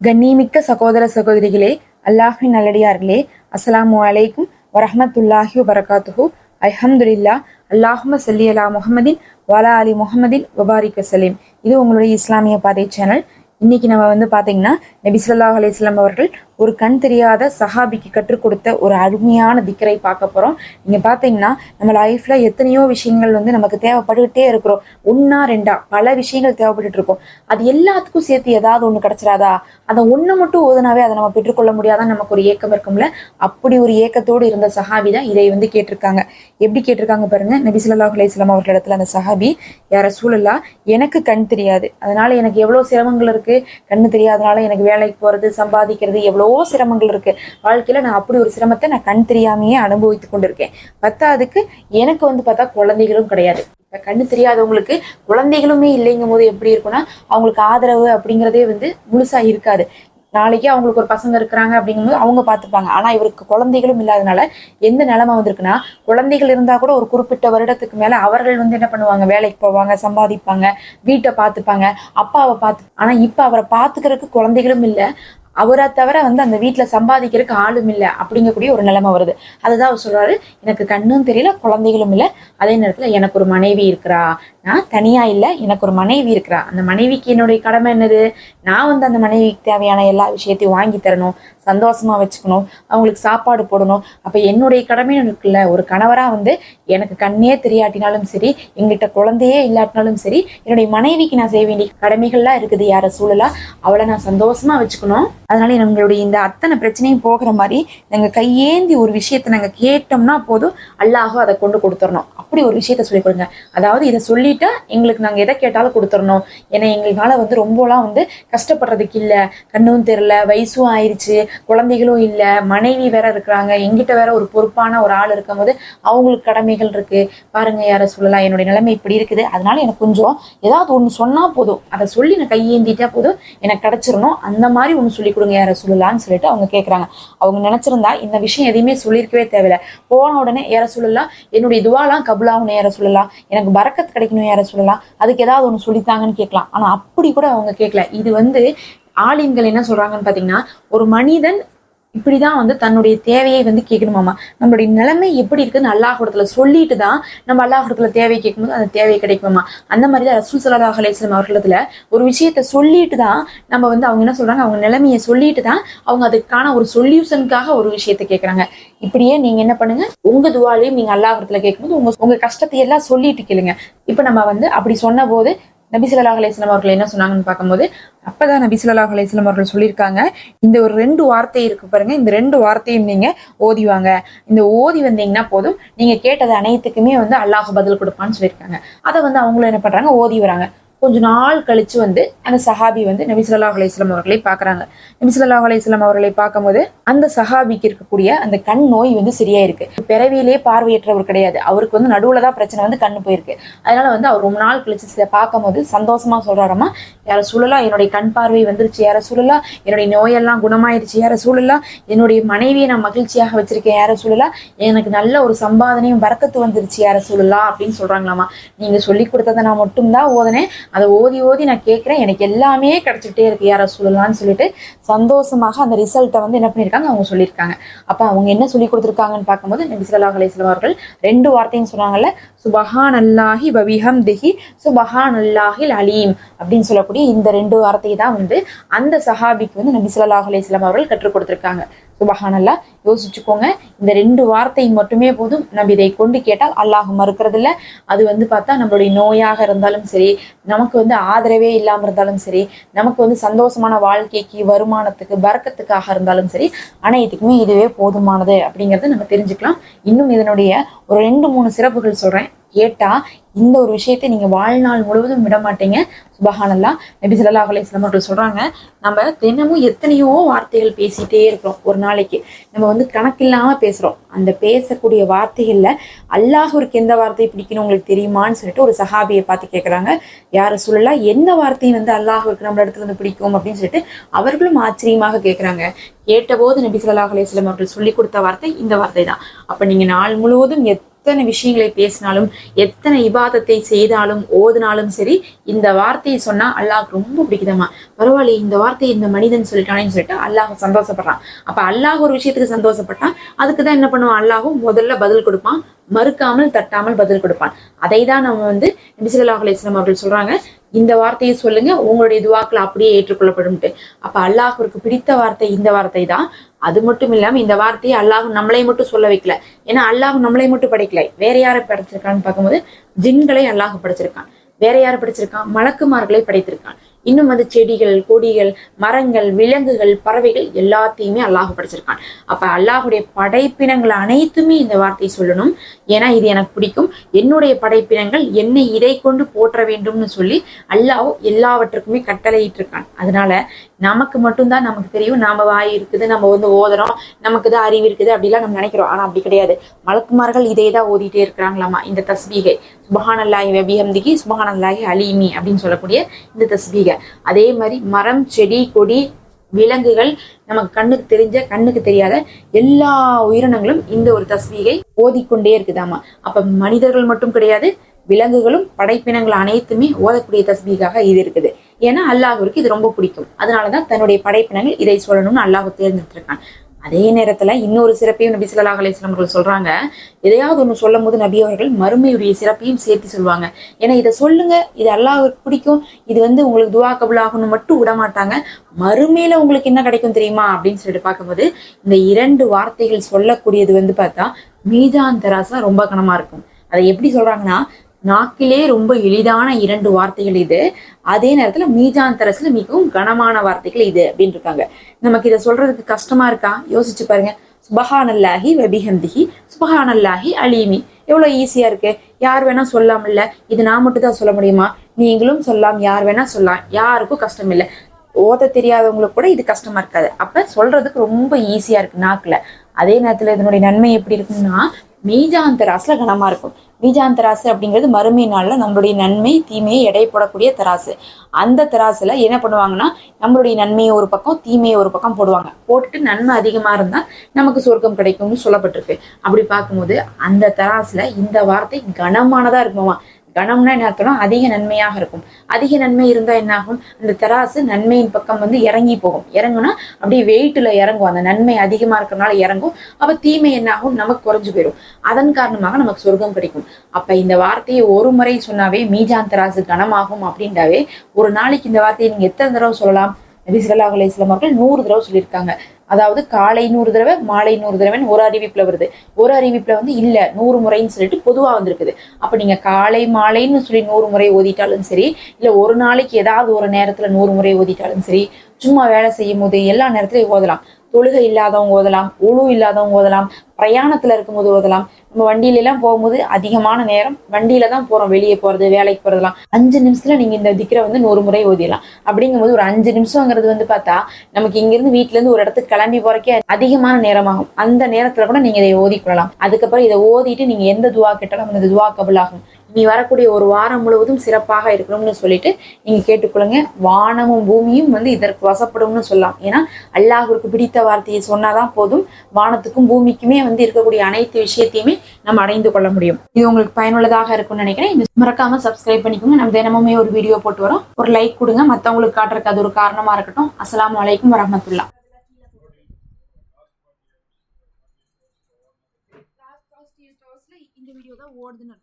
கண்ணிமிக்க சகோதர சகோதரிகளே அல்லாஹின் நல்லடியார்களே அஸ்ஸலாமு அலைக்கும் வரஹ்மத்துல்லாஹி வபரகாத்துஹு. அல்ஹம்துலில்லா அல்லாஹும சல்லி அலா முகமதின் வலா அலி முகமதின் வபாரிக் வசலீம் இது உங்களுடைய இஸ்லாமிய பாதை சேனல் இன்னைக்கு நம்ம வந்து பாத்தீங்கன்னா நபி ஸல்லல்லாஹு அவர்கள் ஒரு கண் தெரியாத சஹாபிக்கு கற்றுக் கொடுத்த ஒரு அருமையான திக்கரை பார்க்க போறோம். நீங்க பார்த்தீங்கன்னா நம்ம லைஃப்ல எத்தனையோ விஷயங்கள் வந்து நமக்கு தேவைப்பட்டுக்கிட்டே இருக்கிறோம். ஒன்னா ரெண்டா பல விஷயங்கள் தேவைப்பட்டுட்டு இருக்கோம். அது எல்லாத்துக்கும் சேர்த்து ஏதாவது ஒண்ணு கிடச்சிடாதா? அதை ஒண்ணு மட்டும் ஓதுனாவே அதை நம்ம பெற்றுக்கொள்ள முடியாதான் நமக்கு ஒரு ஏக்கம் இருக்கும்ல. அப்படி ஒரு ஏக்கத்தோடு இருந்த சஹாபி தான் இதை வந்து கேட்டிருக்காங்க. எப்படி கேட்டிருக்காங்க பாருங்க. நபி ஸல்லல்லாஹு அலைஹி இடத்துல அந்த சஹாபி யார சூழலா எனக்கு கண் தெரியாது. அதனால எனக்கு எவ்வளவு சிரமங்கள் இருக்கு. கண்ணு தெரியாதனால எனக்கு வேலைக்கு போறது சம்பாதிக்கிறது எவ்வளவோ சிரமங்கள் இருக்கு. வாழ்க்கையில நான் அப்படி ஒரு சிரமத்தை நான் கண் தெரியாமையே அனுபவித்து கொண்டிருக்கேன். பத்தாவதுக்கு எனக்கு வந்து பார்த்தா குழந்தைகளும் கிடையாது. இப்ப கண்ணு தெரியாதவங்களுக்கு குழந்தைகளுமே இல்லைங்கும் போது எப்படி இருக்கும்னா அவங்களுக்கு ஆதரவு அப்படிங்கிறதே வந்து முழுசா இருக்காது. நாளைக்கு அவங்களுக்கு ஒரு பசங்க இருக்கிறாங்க அப்படிங்கும்போது அவங்க பார்த்துப்பாங்க. ஆனா இவருக்கு குழந்தைகளும் இல்லாதனால எந்த நிலைமை வந்திருக்குன்னா குழந்தைகள் இருந்தா கூட ஒரு குறிப்பிட்ட வருடத்துக்கு மேல அவர்கள் வந்து என்ன பண்ணுவாங்க? வேலைக்கு போவாங்க சம்பாதிப்பாங்க வீட்டை பார்த்துப்பாங்க அப்பாவை பார்த்து ஆனா இப்ப அவரை பார்த்துக்கிறதுக்கு குழந்தைகளும் இல்லை. அவரை தவிர வந்து அந்த வீட்டுல சம்பாதிக்கிறதுக்கு ஆளும் இல்லை அப்படிங்கக்கூடிய ஒரு நிலைமை வருது. அதுதான் அவர் சொல்றாரு. எனக்கு கண்ணும் தெரியல குழந்தைகளும் இல்லை. அதே நேரத்துல எனக்கு ஒரு மனைவி இருக்கிறா. நான் தனியா இல்லை. எனக்கு ஒரு மனைவி இருக்கிறா. அந்த மனைவிக்கு என்னுடைய கடமை என்னது? நான் வந்து அந்த மனைவிக்கு தேவையான எல்லா விஷயத்தையும் வாங்கி தரணும். சந்தோஷமா வச்சுக்கணும். அவங்களுக்கு சாப்பாடு போடணும். அப்ப என்னுடைய கடமைன்னு இருக்குல்ல ஒரு கணவரா வந்து எனக்கு கண்ணே தெரியாட்டினாலும் சரி எங்கிட்ட குழந்தையே இல்லாட்டினாலும் சரி என்னுடைய மனைவிக்கு நான் செய்ய வேண்டிய கடமைகள்லாம் இருக்குது. யார சூழலா? அவளை நான் சந்தோஷமா வச்சுக்கணும். அதனால எங்களுடைய இந்த அத்தனை பிரச்சனையும் போகிற மாதிரி நாங்க கையேந்தி ஒரு விஷயத்த நாங்க கேட்டோம்னா போதும். அல்லாஹும் அதை கொண்டு கொடுத்துடணும் அப்படி ஒரு விஷயத்த சொல்லி கொடுங்க. அதாவது இதை சொல்லி சொல்லிட்டா எங்களுக்கு நாங்க எதை கேட்டாலும் கொடுத்துடணும். ஏன்னா எங்களுக்கால வந்து ரொம்பலாம் வந்து கஷ்டப்படுறதுக்கு இல்ல. கண்ணும் தெரியல வயசும் ஆயிருச்சு குழந்தைகளும் இல்ல மனைவி வேற இருக்கிறாங்க. எங்கிட்ட வேற ஒரு பொறுப்பான ஒரு ஆள் இருக்கும்போது அவங்களுக்கு கடமைகள் இருக்கு. பாருங்க யார சொல்லலாம் என்னுடைய நிலைமை இப்படி இருக்குது. அதனால எனக்கு கொஞ்சம் ஏதாவது ஒண்ணு சொன்னா போதும். அதை சொல்லி நான் கையேந்திட்டா போதும். எனக்கு கிடைச்சிடணும். அந்த மாதிரி ஒண்ணு சொல்லி கொடுங்க யார சொல்லலாம்னு சொல்லிட்டு அவங்க கேக்குறாங்க. அவங்க நினைச்சிருந்தா இந்த விஷயம் எதையுமே சொல்லியிருக்கவே தேவையில்ல. போன உடனே யார சொல்லலாம் என்னுடைய துவாலாம் கபுலாவும் யார சொல்லலாம். எனக்கு பறக்கத்து கிடைக்கணும் யார சொல்லலாம்? அதுக்கு ஏதாவது ஒன்று சொல்லித்தாங்கன்னு கேட்கலாம். ஆனா அப்படி கூட அவங்க கேட்கல. இது வந்து ஆலிம்கள் என்ன சொல்றாங்கன்னு பாத்தீங்கன்னா ஒரு மனிதன் இப்படிதான் வந்து தன்னுடைய தேவையை வந்து கேட்கணுமாமா நம்மளுடைய நிலைமை எப்படி இருக்குன்னு அல்லாஹுடத்துல சொல்லிட்டு தான் நம்ம அல்லாஹுடத்துல தேவை கேட்கும்போது அந்த தேவை கிடைக்குமாமா அந்த மாதிரி தான் ரசூல் சல்லாஹ் அலிஸ்லாம் அவர்களிடத்துல ஒரு விஷயத்த சொல்லிட்டு தான் நம்ம வந்து அவங்க என்ன சொல்றாங்க அவங்க நிலைமையை சொல்லிட்டு தான் அவங்க அதுக்கான ஒரு சொல்யூஷனுக்காக ஒரு விஷயத்த கேட்கறாங்க. இப்படியே நீங்க என்ன பண்ணுங்க உங்க துவாலையும் நீங்க அல்லாஹுடத்துல கேட்கும்போது உங்க உங்க கஷ்டத்தை எல்லாம் சொல்லிட்டு கேளுங்க. இப்ப நம்ம வந்து அப்படி சொன்ன போது நபி ஸல்லல்லாஹு அவர்கள் என்ன சொன்னாங்கன்னு பார்க்கும்போது அப்பதான் நபி ஸல்லல்லாஹு அவர்கள் சொல்லியிருக்காங்க இந்த ஒரு ரெண்டு வார்த்தை இருக்கு பாருங்க இந்த ரெண்டு வார்த்தையும் நீங்க ஓதிவாங்க இந்த ஓதி வந்தீங்கன்னா போதும் நீங்க கேட்டது அனைத்துக்குமே வந்து அல்லாஹ் பதில் கொடுப்பான்னு சொல்லியிருக்காங்க. அதை வந்து அவங்களும் என்ன பண்றாங்க ஓதி வராங்க. கொஞ்ச நாள் கழிச்சு வந்து அந்த சஹாபி வந்து நபிசுல்லா அலையம் அவர்களை பார்க்கறாங்க. நபிசுல்லா அலையம் அவர்களை பார்க்கும்போது அந்த சஹாபிக்கு இருக்கக்கூடிய அந்த கண் நோய் வந்து சரியா இருக்கு பிறவியிலே பார்வையற்றவர் கிடையாது. அவருக்கு வந்து நடுவில் தான் பிரச்சனை வந்து கண்ணு போயிருக்கு. அதனால வந்து அவர் ரொம்ப நாள் கழிச்சு இதை பார்க்கும்போது சந்தோஷமா சொல்றாரம்மா யார சூழலா என்னுடைய கண் பார்வை வந்துருச்சு. யார சூழலா என்னுடைய நோயெல்லாம் குணமாயிருச்சு. யார சூழலா என்னுடைய மனைவியை நான் மகிழ்ச்சியாக வச்சிருக்கேன். யார சூழலா எனக்கு நல்ல ஒரு சம்பாதனையும் வரக்கத்து வந்துருச்சு. யார சூழலா அப்படின்னு சொல்றாங்களாமா நீங்க சொல்லி கொடுத்ததை நான் மட்டும்தான் ஓதனேன். அதை ஓதி ஓதி நான் கேட்குறேன். எனக்கு எல்லாமே கிடச்சிக்கிட்டே இருக்கு யாரை சொல்லலாம்னு சொல்லிட்டு. சந்தோஷமாக அந்த ரிசல்ட்டை வந்து என்ன பண்ணியிருக்காங்க? அவங்க சொல்லியிருக்காங்க. அப்போ அவங்க என்ன சொல்லி கொடுத்துருக்காங்கன்னு பார்க்கும்போது நபி ஸல்லல்லாஹு அவர்கள் ரெண்டு வார்த்தையும் சொன்னாங்கல்ல சுபஹான் அல்லாஹி பவிஹம் திஹி சுபஹான் அல்லாஹில் அலீம் அப்படின்னு சொல்லக்கூடிய இந்த ரெண்டு வார்த்தையை தான் வந்து அந்த சஹாபிக்கு வந்து நபி அலிஸ்லாம் அவர்கள் கற்றுக் கொடுத்துருக்காங்க. சுபஹானல்லா யோசிச்சுக்கோங்க. இந்த ரெண்டு வார்த்தை மட்டுமே போதும். நம்ம இதை கொண்டு கேட்டால் அல்லாஹ் மறுக்கிறதில்ல. அது வந்து பார்த்தா நம்மளுடைய நோயாக இருந்தாலும் சரி நமக்கு வந்து ஆதரவே இல்லாமல் இருந்தாலும் சரி நமக்கு வந்து சந்தோஷமான வாழ்க்கைக்கு வருமானத்துக்கு பறக்கத்துக்காக இருந்தாலும் சரி அனைத்துக்குமே இதுவே போதுமானது அப்படிங்கிறத நம்ம தெரிஞ்சுக்கலாம். இன்னும் இதனுடைய ஒரு ரெண்டு மூணு சிறப்புகள் சொல்கிறேன் கேட்டா இந்த ஒரு விஷயத்தை நீங்க வாழ்நாள் முழுவதும் விட மாட்டீங்க. சுபஹானல்லா. நபி சொல்லா அலைஹி வஸல்லம் அவர்கள் சொல்றாங்க நம்ம தினமும் எத்தனையோ வார்த்தைகள் பேசிட்டே இருக்கிறோம் ஒரு நாளைக்கு. நம்ம வந்து கணக்கில்லாம பேசுறோம். அந்த பேசக்கூடிய வார்த்தைகள்ல அல்லாஹூருக்கு எந்த வார்த்தை பிடிக்கணும் உங்களுக்கு தெரியுமான்னு சொல்லிட்டு ஒரு சஹாபியை பார்த்து கேட்குறாங்க யார சொல்லலாம் எந்த வார்த்தை வந்து அல்லாஹ்விற்கு நம்ம இடத்துல இருந்து பிடிக்கும் அப்படின்னு சொல்லிட்டு அவர்களும் ஆச்சரியமாக கேட்குறாங்க கேட்டபோது நபி சொல்லா அலைஹி வஸல்லம் அவர்கள் சொல்லி கொடுத்த வார்த்தை இந்த வார்த்தை தான் அப்ப நீங்க நாள் முழுவதும் எத் எத்தனை விஷயங்களை பேசினாலும் எத்தனை இபாதத்தை செய்தாலும் ஓதுனாலும் சரி இந்த வார்த்தையை சொன்னா அல்லாஹ் ரொம்ப பிடிக்குதம்மா. பரவாயில்ல இந்த வார்த்தையை இந்த மனிதன் சொல்லிட்டானேன்னு சொல்லிட்டு அல்லாஹ் சந்தோஷப்படுறான். அப்ப அல்லாஹ் ஒரு விஷயத்துக்கு சந்தோஷப்பட்டான் அதுக்கு தான் என்ன பண்ணுவான்? அல்லாஹும் முதல்ல பதில் கொடுப்பான் மறுக்காமல் தட்டாமல் பதில் கொடுப்பான். அதை தான் நம்ம வந்து நபிசல்லாஹ் அலிஸ்லாம் அவர்கள் சொல்றாங்க. இந்த வார்த்தையை சொல்லுங்க உங்களுடைய துவாக்கள் அப்படியே ஏற்றுக்கொள்ளப்படும்ட்டு. அப்ப அல்லாஹ்விற்கு பிடித்த வார்த்தை இந்த வார்த்தை தான். அது மட்டும் இல்லாம இந்த வார்த்தையை அல்லாஹ் நம்மளை மட்டும் சொல்ல வைக்கல. ஏன்னா அல்லாஹ் நம்மளை மட்டும் படைக்கல. வேற யாரை படைச்சிருக்கான்னு பார்க்கும்போது ஜின்களை அல்லாஹ் படைச்சிருக்கான். வேற யாரை படைச்சிருக்கான்? மலக்குமார்களை படைத்திருக்கான். இன்னும் வந்து செடிகள் கொடிகள் மரங்கள் விலங்குகள் பறவைகள் எல்லாத்தையுமே அல்லாஹ் படைச்சிருக்கான். அப்ப அல்லாஹுடைய படைப்பினங்கள் அனைத்துமே இந்த வார்த்தையை சொல்லணும். ஏன்னா இது எனக்கு பிடிக்கும். என்னுடைய படைப்பினங்கள் என்னை இதை கொண்டு போற்ற வேண்டும்னு சொல்லி அல்லாஹ் எல்லாவற்றுக்குமே கட்டளையிட்டு இருக்கான் அதனால நமக்கு மட்டும்தான் நமக்கு தெரியும். நம்ம வாய் இருக்குது நம்ம வந்து ஓதுறோம் நமக்கு தான் அறிவு இருக்குது அப்படிலாம் நம்ம நினைக்கிறோம். ஆனா அப்படி கிடையாது. மலக்குமார்கள் இதே தான் ஓதிட்டே இருக்கிறாங்களாமா இந்த தஸ்பீகை. சுபஹானல்லாஹி வபிஹம்திகி சுபஹானல்லாஹி அலீமி அப்படின்னு சொல்லக்கூடிய இந்த தஸ்பீகை. அதே மாதிரி மரம் செடி கொடி விலங்குகள் நமக்கு கண்ணுக்கு தெரிஞ்ச கண்ணுக்கு தெரியாத எல்லா உயிரினங்களும் இந்த ஒரு தஸ்பீகை ஓதிக்கொண்டே இருக்குதாமா. அப்ப மனிதர்கள் மட்டும் கிடையாது விலங்குகளும் படைப்பினங்கள் அனைத்துமே ஓதக்கூடிய தஸ்பீகாக இது இருக்குது. ஏன்னா அல்லாஹருக்கு இது ரொம்ப பிடிக்கும். அதனாலதான் தன்னுடைய படைப்பினங்கள் இதை சொல்லணும்னு அல்லாஹ் தேர்ந்தெடுத்திருக்கான் அதே நேரத்துல இன்னொரு சிறப்பையும் நபி சொல்லா அலிஸ்லாம் அவர்கள் சொல்றாங்க. எதையாவது ஒண்ணு சொல்லும் போது நபி அவர்கள் மறுமையுடைய சிறப்பையும் சேர்த்து சொல்லுவாங்க. ஏன்னா இதை சொல்லுங்க இது அல்லாவுக்கு பிடிக்கும் இது வந்து உங்களுக்கு துவா ஆகணும்னு மட்டும் விட மாட்டாங்க. மறுமையில உங்களுக்கு என்ன கிடைக்கும் தெரியுமா? அப்படின்னு சொல்லிட்டு பார்க்கும்போது இந்த இரண்டு வார்த்தைகள் சொல்லக்கூடியது வந்து பார்த்தா மீதான் தராசா ரொம்ப கனமா இருக்கும். அதை எப்படி சொல்றாங்கன்னா நாக்கிலே ரொம்ப எளிதான இரண்டு வார்த்தைகள் இது. அதே நேரத்துல மீஜான் தரசுல மிகவும் கனமான வார்த்தைகள் இது அப்படின்னு இருக்காங்க நமக்கு இதை சொல்றதுக்கு கஷ்டமா இருக்கா? யோசிச்சு பாருங்க. சுபஹானல்லாஹி வெபிஹந்திஹி சுபஹானல்லாஹி அலீமி. எவ்வளவு ஈஸியா இருக்கு. யார் வேணா சொல்லாமல்ல. இது நான் மட்டும் தான் சொல்ல முடியுமா? நீங்களும் சொல்லலாம் யார் வேணா சொல்லலாம். யாருக்கும் கஷ்டம் இல்லை ஓத தெரியாதவங்களுக்கு கூட இது கஷ்டமா இருக்காது. அப்ப சொல்றதுக்கு ரொம்ப ஈஸியா இருக்கு நாக்குல. அதே நேரத்துல இதனுடைய நன்மை எப்படி இருக்கும்னா மீஜான் தராசுல கனமா இருக்கும். மீஜாந்தராசு அப்படிங்கிறது மறுமை நாள்ல நம்மளுடைய நன்மை தீமையை எடை போடக்கூடிய தராசு. அந்த தராசுல என்ன பண்ணுவாங்கன்னா நம்மளுடைய நன்மையை ஒரு பக்கம் தீமையை ஒரு பக்கம் போடுவாங்க. போட்டுட்டு நன்மை அதிகமா இருந்தா நமக்கு சொர்க்கம் கிடைக்கும்னு சொல்லப்பட்டிருக்கு. அப்படி பார்க்கும்போது அந்த தராசுல இந்த வார்த்தை கனமானதா இருக்குமா கணம்னா என்ன அர்த்தம்னா அதிக நன்மையாக இருக்கும். அதிக நன்மை இருந்தா என்ன ஆகும் அந்த தராசு நன்மையின் பக்கம் வந்து இறங்கி போகும். இறங்குனா அப்படியே வெயிட்ல இறங்கும். அந்த நன்மை அதிகமா இருக்கிறனால இறங்கும். அப்ப தீமை என்ன ஆகும் நமக்கு குறைஞ்சு போயிடும் அதன் காரணமாக நமக்கு சொர்க்கம் கிடைக்கும். அப்ப இந்த வார்த்தையை ஒரு முறை சொன்னாவே மீஜான் தராசு கனமாகும் அப்படின்றாவே ஒரு நாளைக்கு இந்த வார்த்தையை நீங்க எத்தனை தடவை சொல்லலாம்? நபி ஸல்லல்லாஹு அலைஹி அவர்கள் நூறு தடவை சொல்லியிருக்காங்க. அதாவது காலை நூறு தடவை மாலை நூறு தடவைன்னு ஒரு அறிவிப்புல வருது. ஒரு அறிவிப்புல வந்து இல்ல நூறு முறைன்னு சொல்லிட்டு பொதுவா வந்திருக்குது. அப்ப நீங்க காலை மாலைன்னு சொல்லி நூறு முறை ஓதிட்டாலும் சரி இல்ல ஒரு நாளைக்கு ஏதாவது ஒரு நேரத்துல நூறு முறை ஓதிட்டாலும் சரி சும்மா வேலை செய்யும் போது எல்லா நேரத்துலையும் ஓதலாம். தொழுகை இல்லாதவங்க ஓதலாம் உழு இல்லாதவங்க ஓதலாம் பிரயாணத்துல இருக்கும்போது ஓதலாம். நம்ம வண்டியில எல்லாம் போகும்போது அதிகமான நேரம் வண்டியில தான் போறோம். வெளியே போறது வேலைக்கு போறதுலாம் அஞ்சு நிமிஷத்துல நீங்க இந்த திக்கரை வந்து நூறு முறை ஓதிடலாம். அப்படிங்கும்போது ஒரு அஞ்சு நிமிஷங்கிறது வந்து பார்த்தா நமக்கு இங்கிருந்து வீட்ல இருந்து ஒரு இடத்துக்கு கிளம்பி போறக்கே அதிகமான நேரமாகும். அந்த நேரத்துல கூட நீங்க இதை ஓதிக்கொள்ளலாம் அதுக்கப்புறம் இதை ஓதிட்டு நீங்க எந்த துவா கேட்டாலும் அந்த துவா கபுலாகும். இனி வரக்கூடிய ஒரு வாரம் முழுவதும் சிறப்பாக இருக்கணும்னு சொல்லிட்டு நீங்க கேட்டுக்கொள்ளுங்க. வானமும் பூமியும் வந்து இதற்கு வசப்படும்னு சொல்லலாம். ஏன்னா அல்லாஹ்விற்கு பிடித்த வார்த்தையை சொன்னாதான் போதும். வானத்துக்கும் பூமிக்குமே வந்து இருக்கக்கூடிய அனைத்து விஷயத்தையுமே நம்ம அடைந்து கொள்ள முடியும். இது உங்களுக்கு பயனுள்ளதாக இருக்கும்னு நினைக்கிறேன். இது மறக்காம சப்ஸ்கிரைப் பண்ணிக்கோங்க. நம்ம தினமுமே ஒரு வீடியோ போட்டு வரோம். ஒரு லைக் கொடுங்க. மத்தவங்களுக்கு காட்டுறதுக்கு அது ஒரு காரணமா இருக்கட்டும். அஸ்லாம் அலைக்கும் வரமத்துல்லா இந்த வீடியோ தான் ஓடுதுன்னு